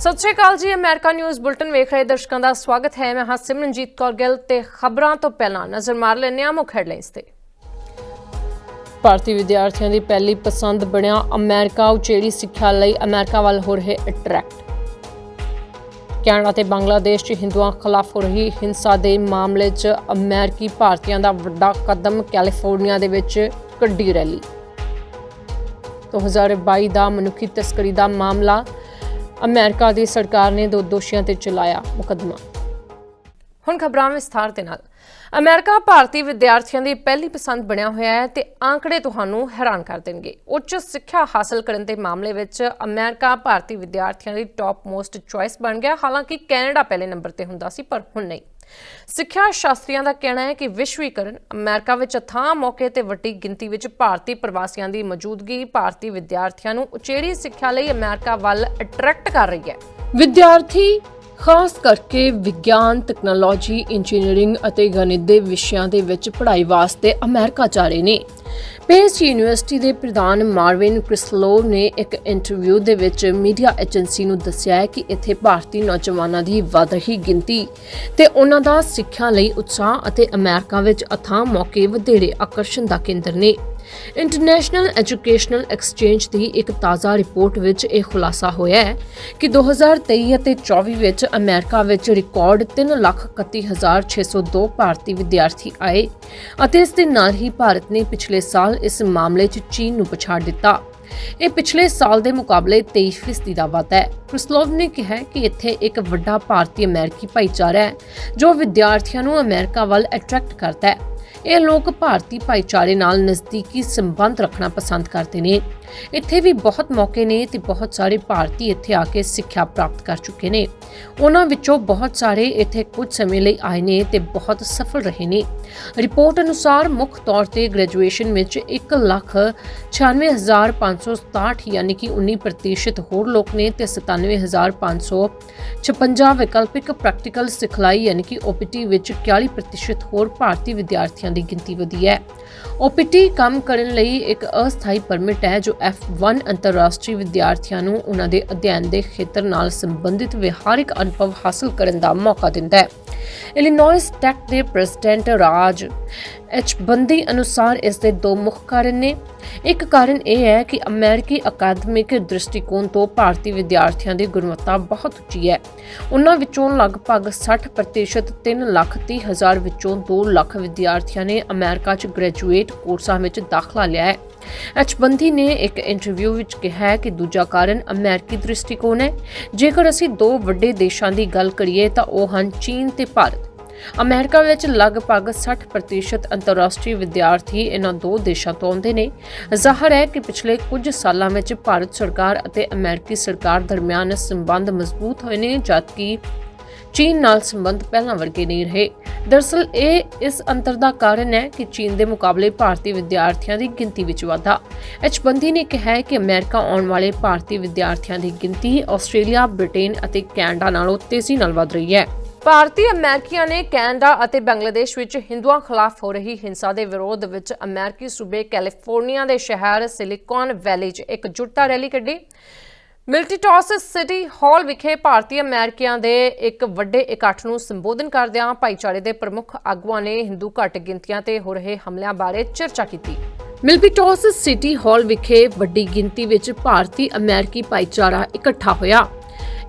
ਸਤਿ ਸ਼੍ਰੀ ਅਕਾਲ ਜੀ, America news bulletin ਵੇਖ ਰਹੇ ਦਰਸ਼ਕਾਂ ਦਾ ਸਵਾਗਤ ਹੈ। ਮੈਂ ਹਾਂ ਸਿਮਰਨਜੀਤ ਕੌਰ ਗਿੱਲ ਤੇ ਖਬਰਾਂ ਤੋਂ ਪਹਿਲਾਂ ਨਜ਼ਰ ਮਾਰ ਲੈਂਦੇ ਹਾਂ ਮੁੱਖ ਹੈਡਲਾਈਨਸ ਤੇ। ਭਾਰਤੀ ਵਿਦਿਆਰਥੀਆਂ ਦੀ ਪਹਿਲੀ ਪਸੰਦ ਬਣਿਆ ਅਮਰੀਕਾ, ਉਚੇਰੀ ਸਿੱਖਿਆ ਲਈ ਅਮਰੀਕਾ ਵੱਲ ਹੋ ਰਹੇ ਅਟਰੈਕਟ। ਕੈਨੇਡਾ ਤੇ ਬੰਗਲਾਦੇਸ਼ 'ਚ ਹਿੰਦੂਆਂ ਖਿਲਾਫ ਹੋ ਰਹੀ ਹਿੰਸਾ ਦੇ ਮਾਮਲੇ 'ਚ ਅਮਰੀਕੀ ਭਾਰਤੀਆਂ ਦਾ ਵੱਡਾ ਕਦਮ ਕੈਲੀਫੋਰਨੀਆ ਦੇ ਵਿੱਚ ਕੱਢੀ ਰੈਲੀ। 2022 ਦਾ ਮਨੁੱਖੀ ਤਸਕਰੀ ਦਾ ਮਾਮਲਾ ਅਮਰੀਕਾ ਦੀ ਸਰਕਾਰ ਨੇ ਦੋ ਦੋਸ਼ੀਆਂ ਤੇ ਚਲਾਇਆ ਮੁਕੱਦਮਾ। ਹੁਣ ਖਬਰਾਂ ਵਿਸਥਾਰ ਦੇ ਨਾਲ। ਅਮਰੀਕਾ ਭਾਰਤੀ ਵਿਦਿਆਰਥੀਆਂ ਦੀ ਪਹਿਲੀ ਪਸੰਦ ਬਣਿਆ ਹੋਇਆ ਹੈ ਤੇ ਆંકੜੇ ਤੁਹਾਨੂੰ ਹੈਰਾਨ ਕਰ ਦੇਣਗੇ। ਉੱਚ ਸਿੱਖਿਆ ਹਾਸਲ ਕਰਨ ਦੇ ਮਾਮਲੇ ਵਿੱਚ ਅਮਰੀਕਾ ਭਾਰਤੀ ਵਿਦਿਆਰਥੀਆਂ ਦੀ ਟੌਪ ਮੋਸਟ ਚੁਆਇਸ ਬਣ ਗਿਆ। ਹਾਲਾਂਕਿ ਕੈਨੇਡਾ ਪਹਿਲੇ ਨੰਬਰ ਤੇ ਹੁੰਦਾ ਸੀ, ਪਰ ਹੁਣ ਨਹੀਂ। ਸਿੱਖਿਆ ਸ਼ਾਸਤਰੀਆਂ ਦਾ ਕਹਿਣਾ ਹੈ ਕਿ ਵਿਸ਼ਵੀਕਰਨ ਅਮਰੀਕਾ ਵਿੱਚ ਅਥਾਹ ਮੌਕੇ ਤੇ ਵੱਡੀ ਗਿਣਤੀ ਵਿੱਚ ਭਾਰਤੀ ਪ੍ਰਵਾਸੀਆਂ ਦੀ ਮੌਜੂਦਗੀ ਭਾਰਤੀ ਵਿਦਿਆਰਥੀਆਂ ਨੂੰ ਉਚੇਰੀ ਸਿੱਖਿਆ ਲਈ ਅਮਰੀਕਾ ਵੱਲ ਅਟਰੈਕਟ ਕਰ ਰਹੀ ਹੈ। ਵਿਦਿਆਰਥੀ, ਖਾਸ ਕਰਕੇ ਵਿਗਿਆਨ ਟੈਕਨੋਲੋਜੀ ਇੰਜੀਨੀਅਰਿੰਗ ਅਤੇ ਗਣਿਤ ਦੇ ਵਿਸ਼ਿਆਂ ਦੇ ਵਿੱਚ ਪੜ੍ਹਾਈ ਵਾਸਤੇ ਅਮਰੀਕਾ ਜਾ ਰਹੇ ਨੇ। ਪੇਸ ਯੂਨੀਵਰਸਿਟੀ ਦੇ ਪ੍ਰਧਾਨ ਮਾਰਵਿਨ ਕ੍ਰਿਸਲੋਵ ਨੇ ਇੱਕ ਇੰਟਰਵਿਊ ਦੇ ਵਿੱਚ ਮੀਡੀਆ ਏਜੰਸੀ ਨੂੰ ਦੱਸਿਆ ਹੈ ਕਿ ਇੱਥੇ ਭਾਰਤੀ ਨੌਜਵਾਨਾਂ ਦੀ ਵਧ ਰਹੀ ਗਿਣਤੀ ਤੇ ਉਹਨਾਂ ਦਾ ਸਿੱਖਿਆ ਲਈ ਉਤਸ਼ਾਹ ਅਤੇ ਅਮਰੀਕਾ ਵਿੱਚ ਅਥਾਹ ਮੌਕੇ ਵਧੇਰੇ ਆਕਰਸ਼ਣ ਦਾ ਕੇਂਦਰ ਨੇ। ਇੰਟਰਨੈਸ਼ਨਲ ਐਜੂਕੇਸ਼ਨਲ ਐਕਸਚੇਂਜ ਦੀ ਇੱਕ ਤਾਜ਼ਾ ਰਿਪੋਰਟ ਵਿੱਚ ਇਹ ਖੁਲਾਸਾ ਹੋਇਆ ਹੈ ਕਿ 2023 ਅਤੇ 24 ਵਿੱਚ ਅਮਰੀਕਾ ਵਿੱਚ ਰਿਕਾਰਡ 331602 ਭਾਰਤੀ ਵਿਦਿਆਰਥੀ ਆਏ ਅਤੇ ਇਸ ਦੇ ਨਾਲ ਹੀ ਭਾਰਤ ਨੇ ਪਿਛਲੇ ਸਾਲ ਇਸ ਮਾਮਲੇ 'ਚ ਚੀਨ ਨੂੰ ਪਛਾੜ ਦਿੱਤਾ। ਇਹ ਪਿਛਲੇ ਸਾਲ ਦੇ ਮੁਕਾਬਲੇ 23% ਦਾ ਵਾਧਾ ਹੈ। ਕ੍ਰਿਸਲੋਵ ਨੇ ਕਿਹਾ ਕਿ ਇੱਥੇ ਇੱਕ ਵੱਡਾ ਭਾਰਤੀ ਅਮਰੀਕੀ ਭਾਈਚਾਰਾ ਹੈ, ਜੋ ਵਿਦਿਆਰਥੀਆਂ ਨੂੰ ਅਮਰੀਕਾ ਵੱਲ ਅਟਰੈਕਟ ਕਰਦਾ ਹੈ। ਇਹ ਲੋਕ ਭਾਰਤੀ ਭਾਈਚਾਰੇ ਨਾਲ ਨਜ਼ਦੀਕੀ ਸੰਬੰਧ ਰੱਖਣਾ ਪਸੰਦ ਕਰਦੇ ਨੇ। ਇੱਥੇ ਵੀ ਬਹੁਤ ਮੌਕੇ ਨੇ ਤੇ ਬਹੁਤ ਸਾਰੇ ਭਾਰਤੀ ਇੱਥੇ ਆ ਕੇ ਸਿੱਖਿਆ ਪ੍ਰਾਪਤ ਕਰ ਚੁੱਕੇ ਨੇ। ਉਹਨਾਂ ਵਿੱਚੋਂ ਬਹੁਤ ਸਾਰੇ ਇੱਥੇ ਕੁਝ ਸਮੇਂ ਲਈ ਆਏ ਨੇ ਤੇ ਬਹੁਤ ਸਫਲ ਰਹੇ ਨੇ। ਰਿਪੋਰਟ ਅਨੁਸਾਰ ਮੁੱਖ ਤੌਰ ਤੇ ਗ੍ਰੈਜੂਏਸ਼ਨ ਵਿੱਚ 196567 ਯਾਨੀ ਕਿ 19% ਹੋਰ ਲੋਕ ਨੇ ਤੇ 97556 ਵਿਕਲਪਿਕ ਪ੍ਰੈਕਟੀਕਲ ਸਿਖਲਾਈ ਯਾਨੀ ਕਿ OPT ਵਿੱਚ 40% ਹੋਰ ਭਾਰਤੀ ਵਿਦਿਆਰਥੀਆਂ ਦੀ ਗਿਣਤੀ ਵਧੀ ਹੈ। OPT ਕੰਮ ਕਰਨ ਲਈ ਇੱਕ ਅਸਥਾਈ ਪਰਮਿਟ ਹੈ ਜੋ F1 ਅੰਤਰਰਾਸ਼ਟਰੀ ਵਿਦਿਆਰਥੀਆਂ ਨੂੰ ਉਹਨਾਂ ਦੇ ਅਧਿਐਨ ਦੇ ਖੇਤਰ ਨਾਲ ਸੰਬੰਧਿਤ ਵਿਹਾਰਿਕ ਅਨੁਭਵ ਹਾਸਲ ਕਰਨ ਦਾ ਮੌਕਾ ਦਿੰਦਾ ਹੈ। ਇਲੀਨੋਇਸ ਟੈਕ ਦੇ ਪ੍ਰੈਜ਼ੀਡੈਂਟ ਰਾਜ ਐਚ ਬੰਦੀ ਅਨੁਸਾਰ ਇਸ ਦੇ ਦੋ ਮੁੱਖ ਕਾਰਨ ਨੇ। ਇੱਕ ਕਾਰਨ ਇਹ ਹੈ ਕਿ ਅਮਰੀਕੀ ਅਕਾਦਮਿਕ ਦ੍ਰਿਸ਼ਟੀਕੋਣ ਤੋਂ ਭਾਰਤੀ ਵਿਦਿਆਰਥੀਆਂ ਦੀ ਗੁਣਵੱਤਾ ਬਹੁਤ ਉੱਚੀ ਹੈ। ਉਹਨਾਂ ਵਿੱਚੋਂ ਲਗਭਗ 60% 3 ਲੱਖ 30 ਹਜ਼ਾਰ ਵਿੱਚੋਂ 2 ਲੱਖ ਵਿਦਿਆਰਥੀਆਂ ਨੇ ਅਮਰੀਕਾ 'ਚ ਗ੍ਰੈਜੂਏਟ ਕੋਰਸਾਂ ਵਿੱਚ ਦਾਖਲਾ ਲਿਆ ਹੈ। ਅਚਬੰਦੀ ਨੇ ਇੱਕ ਇੰਟਰਵਿਊ ਵਿੱਚ ਕਿਹਾ ਕਿ ਦੂਜਾ ਕਾਰਨ ਅਮਰੀਕੀ ਦ੍ਰਿਸ਼ਟੀਕੋਣ ਹੈ। ਜੇਕਰ ਅਸੀਂ ਦੋ ਵੱਡੇ ਦੇਸ਼ਾਂ ਦੀ ਗੱਲ ਕਰੀਏ ਤਾਂ ਉਹ ਹਨ ਚੀਨ ਤੇ ਭਾਰਤ। ਅਮਰੀਕਾ ਵਿੱਚ ਲਗਭਗ 60% ਅੰਤਰਰਾਸ਼ਟਰੀ ਵਿਦਿਆਰਥੀ ਇਹਨਾਂ ਦੋ ਦੇਸ਼ਾਂ ਤੋਂ ਆਉਂਦੇ ਨੇ। ਜ਼ਾਹਰ ਹੈ ਕਿ ਪਿਛਲੇ ਕੁਝ ਸਾਲਾਂ ਵਿੱਚ ਭਾਰਤ ਸਰਕਾਰ ਅਤੇ ਅਮਰੀਕੀ ਸਰਕਾਰ ਦਰਮਿਆਨ ਸੰਬੰਧ ਮਜ਼ਬੂਤ ਹੋਏ ਨੇ, ਜਦਕਿ ਚੀਨ ਨਾਲ ਸੰਬੰਧ ਪਹਿਲਾਂ ਵਰਗੇ ਨਹੀਂ ਰਹੇ। ਦਰਅਸਲ ਇਹ ਇਸ ਅੰਤਰ ਦਾ ਕਾਰਨ ਹੈ ਕਿ ਚੀਨ ਦੇ ਮੁਕਾਬਲੇ ਭਾਰਤੀ ਵਿਦਿਆਰਥੀਆਂ ਦੀ ਗਿਣਤੀ ਵਿੱਚ ਵਾਧਾ। ਐਚਬੰਦੀ ਨੇ ਕਿਹਾ ਹੈ ਕਿ ਅਮਰੀਕਾ ਆਉਣ ਵਾਲੇ ਭਾਰਤੀ ਵਿਦਿਆਰਥੀਆਂ ਦੀ ਗਿਣਤੀ ਆਸਟ੍ਰੇਲੀਆ, ਬ੍ਰਿਟੇਨ ਅਤੇ ਕੈਨੇਡਾ ਨਾਲੋਂ ਤੇਜ਼ੀ ਨਾਲ ਵਧ ਰਹੀ ਹੈ। ਭਾਰਤੀ ਅਮਰੀਕੀਆਂ ਨੇ ਕੈਨੇਡਾ ਅਤੇ ਬੰਗਲਾਦੇਸ਼ ਵਿੱਚ ਹਿੰਦੂਆਂ ਖਿਲਾਫ ਹੋ ਰਹੀ ਹਿੰਸਾ ਦੇ ਵਿਰੋਧ ਵਿੱਚ ਅਮਰੀਕੀ ਸੂਬੇ ਕੈਲੀਫੋਰਨੀਆ ਦੇ ਸ਼ਹਿਰ ਸਿਲਿਕਨ ਵੈਲੀ 'ਚ ਇੱਕ ਜੁੱਟਾ ਰੈਲੀ ਕੱਢੀ। ਮਿਲਟੀਟੌਸ ਸਿਟੀ ਹਾਲ ਵਿਖੇ ਭਾਰਤੀ ਅਮਰੀਕੀਆਂ ਦੇ ਇੱਕ ਵੱਡੇ ਇਕੱਠ ਨੂੰ ਸੰਬੋਧਨ ਕਰਦਿਆਂ ਭਾਈਚਾਰੇ ਦੇ ਪ੍ਰਮੁੱਖ ਆਗੂਆਂ ਨੇ ਹਿੰਦੂ ਘੱਟ ਗਿਣਤੀਆਂ ਤੇ ਹੋ ਰਹੇ ਹਮਲਿਆਂ ਬਾਰੇ ਚਰਚਾ ਕੀਤੀ। ਮਿਲਟੀਟੌਸ ਸਿਟੀ ਹਾਲ ਵਿਖੇ ਵੱਡੀ ਗਿਣਤੀ ਵਿੱਚ ਭਾਰਤੀ ਅਮਰੀਕੀ ਭਾਈਚਾਰਾ ਇਕੱਠਾ ਹੋਇਆ।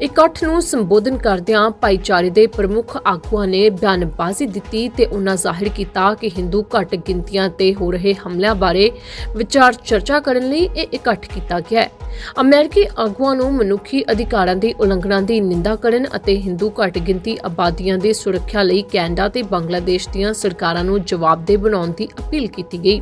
ਇਕੱਠ ਨੂੰ ਸੰਬੋਧਨ ਕਰਦਿਆਂ ਭਾਈਚਾਰੇ ਦੇ ਪ੍ਰਮੁੱਖ ਆਗੂਆਂ ਨੇ ਬਿਆਨਬਾਜ਼ੀ ਦਿੱਤੀ ਤੇ ਉਹਨਾਂ ਜ਼ਾਹਿਰ ਕੀਤਾ ਕਿ ਹਿੰਦੂ ਘੱਟ ਗਿਣਤੀਆਂ ਤੇ ਹੋ ਰਹੇ ਹਮਲਿਆਂ ਬਾਰੇ ਵਿਚਾਰ ਚਰਚਾ ਕਰਨ ਲਈ ਇਹ ਇਕੱਠ ਕੀਤਾ ਗਿਆ ਹੈ। ਅਮਰੀਕੀ ਆਗੂਆਂ ਨੂੰ ਮਨੁੱਖੀ ਅਧਿਕਾਰਾਂ ਦੀ ਉਲੰਘਣਾ ਦੀ ਨਿੰਦਾ ਕਰਨ ਅਤੇ ਹਿੰਦੂ ਘੱਟ ਗਿਣਤੀ ਆਬਾਦੀਆਂ ਦੀ ਸੁਰੱਖਿਆ ਲਈ ਕੈਨੇਡਾ ਤੇ ਬੰਗਲਾਦੇਸ਼ ਦੀਆਂ ਸਰਕਾਰਾਂ ਨੂੰ ਜਵਾਬਦੇਹ ਬਣਾਉਣ ਦੀ ਅਪੀਲ ਕੀਤੀ ਗਈ।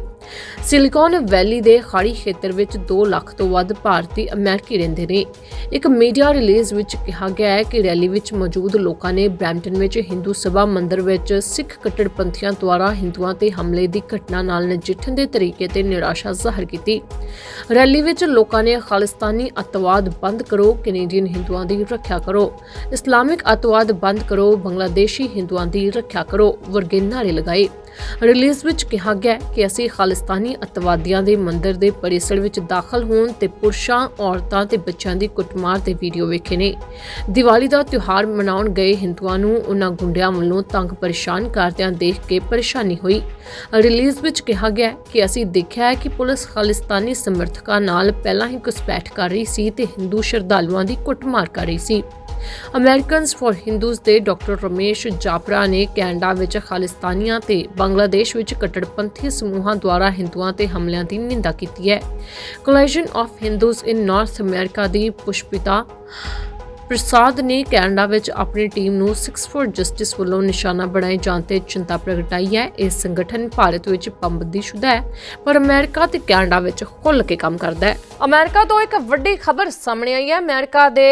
ਸਿਲਿਕਨ ਵੈਲੀ ਦੇ ਖਾੜੀ ਖੇਤਰ ਵਿੱਚ 2 ਲੱਖ ਤੋਂ ਵੱਧ ਭਾਰਤੀ ਅਮਰੀਕੀ ਰਹਿੰਦੇ ਨੇ। ਇੱਕ ਮੀਡੀਆ ਰਿਲੀਜ਼ ਵਿੱਚ ਕਿਹਾ ਗਿਆ ਹੈ ਕਿ ਰੈਲੀ ਵਿੱਚ ਮੌਜੂਦ ਲੋਕਾਂ ਨੇ ਬ੍ਰੈਂਪਟਨ ਵਿੱਚ ਹਿੰਦੂ ਸਭਾ ਮੰਦਿਰ ਵਿੱਚ ਸਿੱਖ ਕੱਟੜਪੰਥੀਆਂ ਦੁਆਰਾ ਹਿੰਦੂਆਂ ਤੇ ਹਮਲੇ ਦੀ ਘਟਨਾ ਨਾਲ ਨਜਿੱਠਣ ਦੇ ਤਰੀਕੇ ਤੇ ਨਿਰਾਸ਼ਾ ਜ਼ਾਹਰ ਕੀਤੀ। ਰੈਲੀ ਵਿੱਚ ਲੋਕਾਂ ਨੇ ਖਾਲਿਸਤਾਨੀ ਅੱਤਵਾਦ ਬੰਦ ਕਰੋ, ਕੈਨੇਡੀਅਨ ਹਿੰਦੂਆਂ ਦੀ ਰੱਖਿਆ ਕਰੋ। ਇਸਲਾਮਿਕ ਅੱਤਵਾਦ ਬੰਦ ਕਰੋ, ਬੰਗਲਾਦੇਸ਼ੀ ਹਿੰਦੂਆਂ ਦੀ ਰੱਖਿਆ ਕਰੋ ਵਰਗੇ ਨਾਅਰੇ ਲਗਾਏ। ਰਿਲੀਜ਼ ਵਿੱਚ ਕਿਹਾ ਗਿਆ ਕਿ ਅਸੀਂ ਖਾਲਿਸਤਾਨੀ ਅਤਵਾਦੀਆਂ ਦੇ ਮੰਦਰ ਦੇ ਪਰਿਸਰ ਵਿੱਚ ਦਾਖਲ ਹੋਣ ਤੇ ਪੁਰਸ਼ਾਂ, ਔਰਤਾਂ ਤੇ ਬੱਚਿਆਂ ਦੀ ਕੁੱਟਮਾਰ ਦੇ ਵੀਡੀਓ ਵੇਖੇ ਨੇ। ਦੀਵਾਲੀ ਦਾ ਤਿਉਹਾਰ ਮਨਾਉਣ ਗਏ ਹਿੰਦੂਆਂ ਨੂੰ ਉਹਨਾਂ ਗੁੰਡਿਆਂ ਵੱਲੋਂ ਤੰਗ ਪਰੇਸ਼ਾਨ ਕਰਦਿਆਂ ਦੇਖ ਕੇ ਪਰੇਸ਼ਾਨੀ ਹੋਈ। ਰਿਲੀਜ਼ ਵਿੱਚ ਕਿਹਾ ਗਿਆ ਕਿ ਅਸੀਂ ਦੇਖਿਆ ਹੈ ਕਿ ਪੁਲਿਸ ਖਾਲਿਸਤਾਨੀ ਸਮਰਥਕਾਂ ਨਾਲ ਪਹਿਲਾਂ ਹੀ ਘੁਸਪੈਠ ਕਰ ਰਹੀ ਸੀ ਤੇ ਹਿੰਦੂ ਸ਼ਰਧਾਲੂਆਂ ਦੀ ਕੁੱਟਮਾਰ ਕਰ ਰਹੀ ਸੀ। ਅਮਰੀਕਨਸ ਫॉर ਹਿੰਦੂਜ਼ ਦੇ ਡਾਕਟਰ ਰਮੇਸ਼ ਜਾਪਰਾ ਨੇ ਕੈਨੇਡਾ ਵਿੱਚ ਖਾਲਿਸਤਾਨੀਆਂ ਤੇ ਬੰਗਲਾਦੇਸ਼ ਵਿੱਚ ਕੱਟੜਪੰਥੀ ਸਮੂਹਾਂ ਦੁਆਰਾ ਹਿੰਦੂਆਂ ਤੇ ਹਮਲਿਆਂ ਦੀ ਨਿੰਦਾ ਕੀਤੀ ਹੈ। Coalition of Hindus in North America ਦੀ ਪੁਸ਼ਪਿਤਾ ਪ੍ਰਸਾਦ ਨੇ ਕੈਨੇਡਾ ਵਿੱਚ ਆਪਣੀ ਟੀਮ ਨੂੰ 6 ਫੋਰ ਜਸਟਿਸ ਵੱਲੋਂ ਨਿਸ਼ਾਨਾ ਬਣਾਏ ਜਾਣ ਤੇ ਚਿੰਤਾ ਪ੍ਰਗਟਾਈ ਹੈ। ਇਹ ਸੰਗਠਨ ਭਾਰਤ ਵਿੱਚ ਪਾਬੰਦੀਸ਼ੁਦਾ ਹੈ, ਪਰ ਅਮਰੀਕਾ ਤੇ ਕੈਨੇਡਾ ਵਿੱਚ ਖੁੱਲ੍ਹ ਕੇ ਕੰਮ ਕਰਦਾ ਹੈ। ਅਮਰੀਕਾ ਤੋਂ ਇੱਕ ਵੱਡੀ ਖਬਰ ਸਾਹਮਣੇ ਆਈ ਹੈ। ਅਮਰੀਕਾ ਦੇ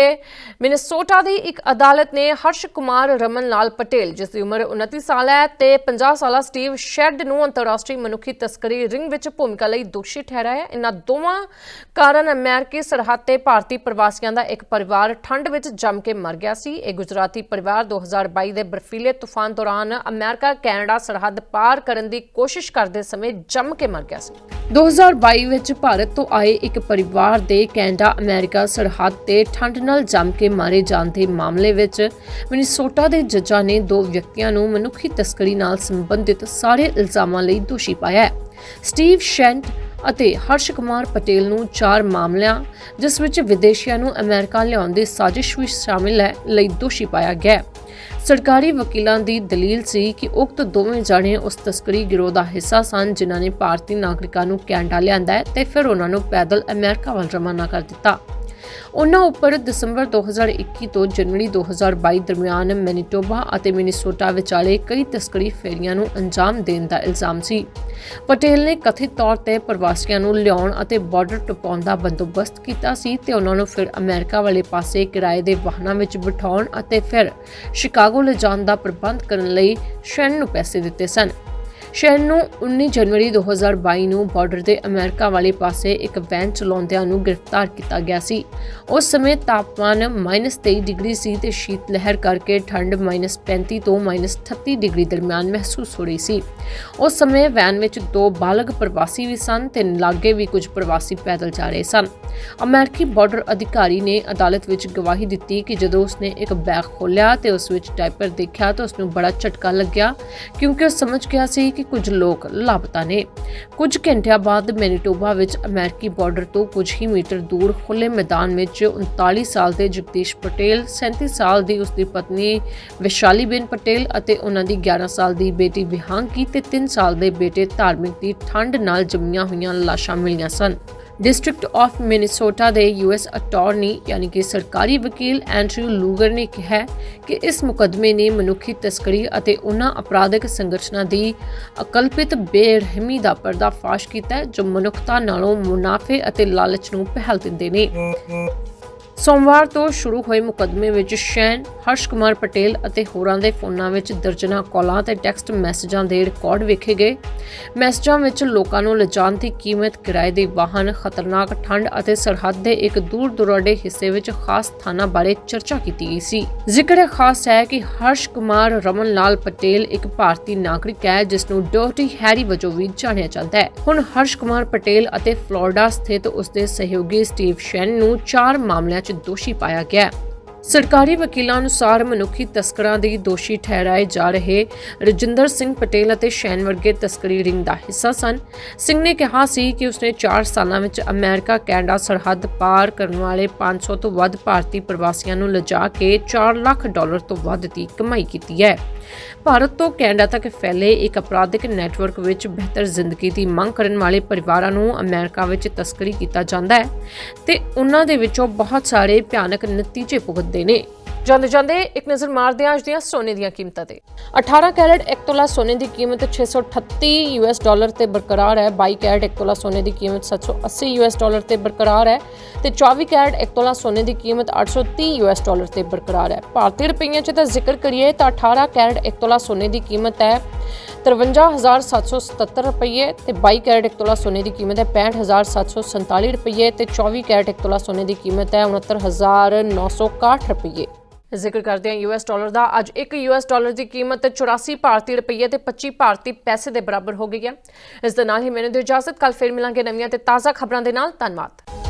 ਮਿਨੇਸੋਟਾ ਦੀ ਇੱਕ ਅਦਾਲਤ ਨੇ ਹਰਸ਼ ਕੁਮਾਰ ਰਮਨ ਲਾਲ ਪਟੇਲ, ਜਿਸ ਦੀ ਉਮਰ 29 ਸਾਲ ਹੈ ਤੇ 50 ਸਾਲਾ ਸਟੀਵ ਸ਼ੈਡ ਨੂੰ ਅੰਤਰਰਾਸ਼ਟਰੀ ਮਨੁੱਖੀ ਤਸਕਰੀ ਰਿੰਗ ਵਿੱਚ ਭੂਮਿਕਾ ਲਈ ਦੋਸ਼ੀ ਠਹਿਰਾਇਆ ਹੈ। ਇਹਨਾਂ ਦੋਵਾਂ ਕਾਰਨ ਅਮਰੀਕੀ ਸਰਹੱਦ ਤੇ ਭਾਰਤੀ ਪ੍ਰਵਾਸੀਆਂ ਦਾ ਇੱਕ ਪਰਿਵਾਰ ਠੰਡ ਵਿੱਚ ਜੰਮ ਕੇ ਮਰ ਗਿਆ ਸੀ। ਇਹ ਗੁਜਰਾਤੀ ਪਰਿਵਾਰ 2022 ਦੇ ਬਰਫੀਲੇ ਤੂਫਾਨ ਦੌਰਾਨ ਅਮਰੀਕਾ, ਕੈਨੇਡਾ ਸਰਹੱਦ ਪਾਰ ਕਰਨ ਦੀ ਕੋਸ਼ਿਸ਼ ਕਰਦੇ ਸਮੇਂ ਜੰਮ ਕੇ ਮਰ ਗਿਆ ਸੀ। 2022 ਵਿੱਚ ਭਾਰਤ ਤੋਂ ਆਏ ਇੱਕ ਪਰਿਵਾਰ ਦੇ ਕੈਨੇਡਾ, ਅਮਰੀਕਾ ਸਰਹੱਦ ਤੇ ਠੰਡ ਨਾਲ ਜੰਮ ਕੇ ਮਾਰੇ ਜਾਣ ਦੇ ਮਾਮਲੇ ਵਿੱਚ ਮਿਨੀਸੋਟਾ ਦੇ ਜੱਜਾਂ ਨੇ ਦੋ ਵਿਅਕਤੀਆਂ ਨੂੰ ਮਨੁੱਖੀ ਤਸਕਰੀ ਨਾਲ ਸੰਬੰਧਿਤ ਸਾਰੇ ਇਲਜ਼ਾਮਾਂ ਲਈ ਦੋਸ਼ੀ ਪਾਇਆ ਹੈ। ਸਟੀਵ ਸ਼ੈਂਟ ਅਤੇ ਹਰਸ਼ ਕੁਮਾਰ ਪਟੇਲ ਨੂੰ ਚਾਰ ਮਾਮਲਿਆਂ, ਜਿਸ ਵਿੱਚ ਵਿਦੇਸ਼ੀਆਂ ਨੂੰ ਅਮਰੀਕਾ ਲਿਆਉਣ ਦੀ ਸਾਜ਼ਿਸ਼ ਵੀ ਸ਼ਾਮਿਲ ਹੈ, ਲਈ ਦੋਸ਼ੀ ਪਾਇਆ ਗਿਆ ਸਰਕਾਰੀ ਵਕੀਲਾਂ ਦੀ ਦਲੀਲ ਸੀ ਕਿ ਉਕਤ ਦੋਵੇਂ ਜਣੇ ਉਸ ਤਸਕਰੀ ਗਿਰੋਹ ਦਾ ਹਿੱਸਾ ਸਨ, ਜਿਨ੍ਹਾਂ ਨੇ ਭਾਰਤੀ ਨਾਗਰਿਕਾਂ ਨੂੰ ਕੈਨੇਡਾ ਲਿਆਂਦਾ ਹੈ ਤੇ ਫਿਰ ਉਹਨਾਂ ਨੂੰ ਪੈਦਲ ਅਮਰੀਕਾ ਵੱਲ ਰਵਾਨਾ ਕਰ ਦਿੱਤਾ। ਉਹਨਾਂ ਉੱਪਰ ਦਸੰਬਰ 2021 ਤੋਂ ਜਨਵਰੀ 2022 ਦਰਮਿਆਨ ਮੈਨੀਟੋਬਾ ਅਤੇ ਮਿਨੀਸੋਟਾ ਵਿਚਾਲੇ ਕਈ ਤਸਕਰੀ ਫੇਰੀਆਂ ਨੂੰ ਅੰਜਾਮ ਦੇਣ ਦਾ ਇਲਜ਼ਾਮ ਸੀ। ਪਟੇਲ ਨੇ ਕਥਿਤ ਤੌਰ ਤੇ ਪ੍ਰਵਾਸੀਆਂ ਨੂੰ ਲਿਆਉਣ ਅਤੇ ਬਾਰਡਰ ਟਪਾਉਣ ਦਾ ਬੰਦੋਬਸਤ ਕੀਤਾ ਸੀ ਤੇ ਉਹਨਾਂ ਨੂੰ ਫਿਰ ਅਮਰੀਕਾ ਵਾਲੇ ਪਾਸੇ ਕਿਰਾਏ ਦੇ ਵਾਹਨਾਂ ਵਿੱਚ ਬਿਠਾਉਣ ਅਤੇ ਫਿਰ ਸ਼ਿਕਾਗੋ ਲਿਜਾਣ ਦਾ ਪ੍ਰਬੰਧ ਕਰਨ ਲਈ ਸ਼ੈਨ ਨੂੰ ਪੈਸੇ ਦਿੱਤੇ ਸਨ। ਸ਼ਹਿਰ ਨੂੰ 19 ਜਨਵਰੀ 2022 ਨੂੰ ਬਾਰਡਰ ਦੇ ਅਮਰੀਕਾ ਵਾਲੇ ਪਾਸੇ ਇੱਕ ਵੈਨ ਚਲਾਉਂਦਿਆਂ ਨੂੰ ਗ੍ਰਿਫਤਾਰ ਕੀਤਾ ਗਿਆ ਸੀ। ਉਸ ਸਮੇਂ ਤਾਪਮਾਨ -23 ਡਿਗਰੀ ਸੀ ਤੇ ਸ਼ੀਤ ਲਹਿਰ ਕਰਕੇ ਠੰਡ -35 ਤੋਂ -38 ਡਿਗਰੀ ਦਰਮਿਆਨ ਮਹਿਸੂਸ ਹੋ ਰਹੀ ਸੀ। ਉਸ ਸਮੇਂ ਵੈਨ ਵਿੱਚ ਦੋ ਬਾਲਗ ਪ੍ਰਵਾਸੀ ਵੀ ਸਨ ਤੇ ਲਾਗੇ ਵੀ ਕੁਝ ਪ੍ਰਵਾਸੀ ਪੈਦਲ ਜਾ ਰਹੇ ਸਨ। ਅਮਰੀਕੀ ਬਾਰਡਰ ਅਧਿਕਾਰੀ ਨੇ ਅਦਾਲਤ ਵਿੱਚ ਗਵਾਹੀ ਦਿੱਤੀ ਕਿ ਜਦੋਂ ਉਸਨੇ ਇੱਕ ਬੈਗ ਖੋਲ੍ਹਿਆ ਤੇ ਉਸ ਵਿੱਚ ਡਾਇਪਰ ਦੇਖਿਆ ਤਾਂ ਉਸਨੂੰ ਬੜਾ ਝਟਕਾ ਲੱਗਿਆ ਕਿਉਂਕਿ ਉਹ ਸਮਝ ਗਿਆ ਸੀ ਕਿ ਕੁਝ ਲੋਕ ਲਾਪਤਾ ਨੇ। ਕੁਝ ਘੰਟਿਆਂ ਬਾਅਦ ਮੈਨੀਟੋਬਾ ਵਿੱਚ ਅਮਰੀਕੀ ਬਾਰਡਰ ਤੋਂ ਕੁਝ ਹੀ ਮੀਟਰ ਦੂਰ ਖੁੱਲੇ ਮੈਦਾਨ ਵਿੱਚ 39 ਸਾਲ ਦੇ ਜਗਦੀਸ਼ ਪਟੇਲ 37 ਸਾਲ ਦੀ ਉਸਦੀ ਪਤਨੀ ਵਿਸ਼ਾਲੀ ਬੇਨ ਪਟੇਲ ਅਤੇ ਉਹਨਾਂ ਦੀ 11 ਸਾਲ ਦੀ ਬੇਟੀ ਵਿਹਾਂਕੀ ਤੇ 3 ਸਾਲ ਦੇ ਬੇਟੇ ਧਾਰਮਿਕ ਦੀ ਠੰਡ ਨਾਲ ਜੰਮੀਆਂ ਹੋਈਆਂ ਲਾਸ਼ਾਂ ਮਿਲੀਆਂ ਸਨ। ਡਿਸਟ੍ਰਿਕਟ ਆਫ ਮਿਨੀਸੋਟਾ ਦੇ ਯੂਐਸ ਅਟਾਰਨੀ ਯਾਨੀ ਕਿ ਸਰਕਾਰੀ ਵਕੀਲ ਐਂਡਰਿਊ ਲੂਗਰ ਨੇ ਕਿਹਾ ਕਿ ਇਸ ਮੁਕਦਮੇ ਨੇ ਮਨੁੱਖੀ ਤਸਕਰੀ ਅਤੇ ਉਹਨਾਂ ਅਪਰਾਧਿਕ ਸੰਗਠਨਾਂ ਦੀ ਅਕਲਪਿਤ ਬੇਰਹਿਮੀ ਦਾ ਪਰਦਾਫਾਸ਼ ਕੀਤਾ ਜੋ ਮਨੁੱਖਤਾ ਨਾਲੋਂ ਮੁਨਾਫੇ ਅਤੇ ਲਾਲਚ ਨੂੰ ਪਹਿਲ ਦਿੰਦੇ ਨੇ। ਸੋਮਵਾਰ ਤੋਂ ਸ਼ੁਰੂ ਹੋਏ ਮੁਕਦਮੇ ਵਿੱਚ ਸ਼ੈਨ, ਹਰਸ਼ ਕੁਮਾਰ ਪਟੇਲ ਅਤੇ ਹੋਰਾਂ ਦੇ ਫੋਨਾਂ ਵਿੱਚ ਦਰਜਨਾਂ ਕਾਲਾਂ ਤੇ ਟੈਕਸਟ ਮੈਸੇਜਾਂ ਦੇ ਰਿਕਾਰਡ ਵੇਖੇ ਗਏ। ਮੈਸੇਜਾਂ ਵਿੱਚ ਲੋਕਾਂ ਨੂੰ ਲਿਜਾਣ ਦੀ ਕੀਮਤ ਕਿਰਾਏ ਦੇ ਵਾਹਨ, ਖਤਰਨਾਕ ਠੰਡ ਅਤੇ ਸਰਹੱਦ ਦੇ ਇੱਕ ਦੂਰ ਦੁਰਾਡੇ ਹਿੱਸੇ ਵਿੱਚ ਖਾਸ ਥਾਣਾ ਬਾਰੇ ਚਰਚਾ ਕੀਤੀ ਗਈ ਸੀ। ਜ਼ਿਕਰ ਖਾਸ ਹੈ ਕਿ ਹਰਸ਼ ਕੁਮਾਰ, ਰਮਨ ਲਾਲ ਪਟੇਲ ਇੱਕ ਭਾਰਤੀ ਨਾਗਰਿਕ ਹੈ, ਜਿਸ ਨੂੰ ਡਰਟੀ ਹੈਰੀ ਵਜੋਂ ਵੀ ਜਾਣਿਆ ਜਾਂਦਾ ਹੈ। ਹੁਣ ਹਰਸ਼ ਕੁਮਾਰ ਪਟੇਲ ਅਤੇ ਫਲੋਰੀਡਾ ਸਥਿਤ ਉਸਦੇ ਸਹਿਯੋਗੀ ਸਟੀਵ ਸ਼ੈਨ ਨੂੰ ਚਾਰ ਮਾਮਲਿਆਂ 'ਚ ਦੋਸ਼ੀ ਪਾਇਆ ਗਿਆ ਹੈ। ਸਰਕਾਰੀ ਵਕੀਲਾਂ ਅਨੁਸਾਰ ਮਨੁੱਖੀ ਤਸਕਰਾਂ ਦੀ ਦੋਸ਼ੀ ਠਹਿਰਾਏ ਜਾ ਰਹੇ ਰਜਿੰਦਰ ਸਿੰਘ ਪਟੇਲ ਅਤੇ ਸ਼ੈਨ ਵਰਗੇ ਤਸਕਰੀ ਰਿੰਗ ਦਾ ਹਿੱਸਾ ਸਨ ਸਿੰਘ ਨੇ ਕਿਹਾ ਸੀ ਕਿ ਉਸਨੇ 4 ਸਾਲਾਂ ਵਿੱਚ ਅਮਰੀਕਾ, ਕੈਨੇਡਾ ਸਰਹੱਦ ਪਾਰ ਕਰਨ ਵਾਲੇ 500 ਤੋਂ ਵੱਧ ਭਾਰਤੀ ਪ੍ਰਵਾਸੀਆਂ ਨੂੰ ਲਿਜਾ ਕੇ 4 ਲੱਖ ਡਾਲਰ ਤੋਂ ਵੱਧ ਦੀ ਕਮਾਈ ਕੀਤੀ ਹੈ ਭਾਰਤ ਤੋਂ ਕੈਨੇਡਾ ਤੱਕ ਫੈਲੇ ਇੱਕ ਅਪਰਾਧਿਕ ਨੈਟਵਰਕ ਵਿੱਚ ਬਿਹਤਰ ਜ਼ਿੰਦਗੀ ਦੀ ਮੰਗ ਕਰਨ ਵਾਲੇ ਪਰਿਵਾਰਾਂ ਨੂੰ ਅਮਰੀਕਾ ਵਿੱਚ ਤਸਕਰੀ ਕੀਤਾ ਜਾਂਦਾ ਹੈ ਤੇ ਉਹਨਾਂ ਦੇ ਵਿੱਚੋਂ ਬਹੁਤ ਸਾਰੇ ਭਿਆਨਕ ਨਤੀਜੇ ਭੁਗਤਦੇ ਨੇ। ਜਾਂਦੇ ਜਾਂਦੇ ਇੱਕ ਨਜ਼ਰ ਮਾਰਦੇ ਹਾਂ ਅੱਜ ਦੀਆਂ ਸੋਨੇ ਦੀਆਂ ਕੀਮਤਾਂ ਤੇ। 18 ਕੈਰਟ 1 ਤੋਲਾ ਸੋਨੇ ਦੀ ਕੀਮਤ 638 ਯੂਐਸ ਡਾਲਰ ਤੇ ਬਰਕਰਾਰ ਹੈ। 22 ਕੈਰਟ 1 ਤੋਲਾ ਸੋਨੇ ਦੀ ਕੀਮਤ 780 ਯੂਐਸ ਡਾਲਰ ਤੇ ਬਰਕਰਾਰ ਹੈ ਤੇ 24 ਕੈਰਟ 1 ਤੋਲਾ ਸੋਨੇ ਦੀ ਕੀਮਤ 830 ਯੂਐਸ ਡਾਲਰ ਤੇ ਬਰਕਰਾਰ ਹੈ। ਭਾਰਤੀ ਰੁਪਈਆਂ 'ਚ ਤਾਂ ਜ਼ਿਕਰ ਕਰੀਏ ਤਾਂ 18 ਕੈਰਟ 1 ਤੋਲਾ ਸੋਨੇ ਦੀ ਕੀਮਤ ਹੈ 53777 ਰੁਪਏ ਤੇ 22 ਕੈਰਟ 1 ਤੋਲਾ ਸੋਨੇ ਦੀ ਕੀਮਤ ਹੈ 65747 ਰੁਪਏ ਤੇ 24 ਕੈਰਟ 1 ਤੋਲਾ ਸੋਨੇ ਦੀ ਕੀਮਤ ਹੈ 69961 ਰੁਪਏ ਜ਼ਿਕਰ ਕਰਦੇ ਹਾਂ ਯੂਐਸ ਡਾਲਰ ਦਾ। ਅੱਜ 1 ਯੂਐਸ ਡਾਲਰ ਦੀ ਕੀਮਤ 84 ਭਾਰਤੀ ਰੁਪਏ ਤੇ 25 ਭਾਰਤੀ ਪੈਸੇ ਦੇ ਬਰਾਬਰ ਹੋ ਗਈ ਹੈ। ਇਸ ਦੇ ਨਾਲ ਹੀ ਮੈਨੂੰ ਦਿਓ ਇਜਾਜ਼ਤ ਕੱਲ ਫਿਰ ਮਿਲਾਂਗੇ ਨਵੀਆਂ ਤੇ ਤਾਜ਼ਾ ਖਬਰਾਂ ਦੇ ਨਾਲ। ਧੰਨਵਾਦ।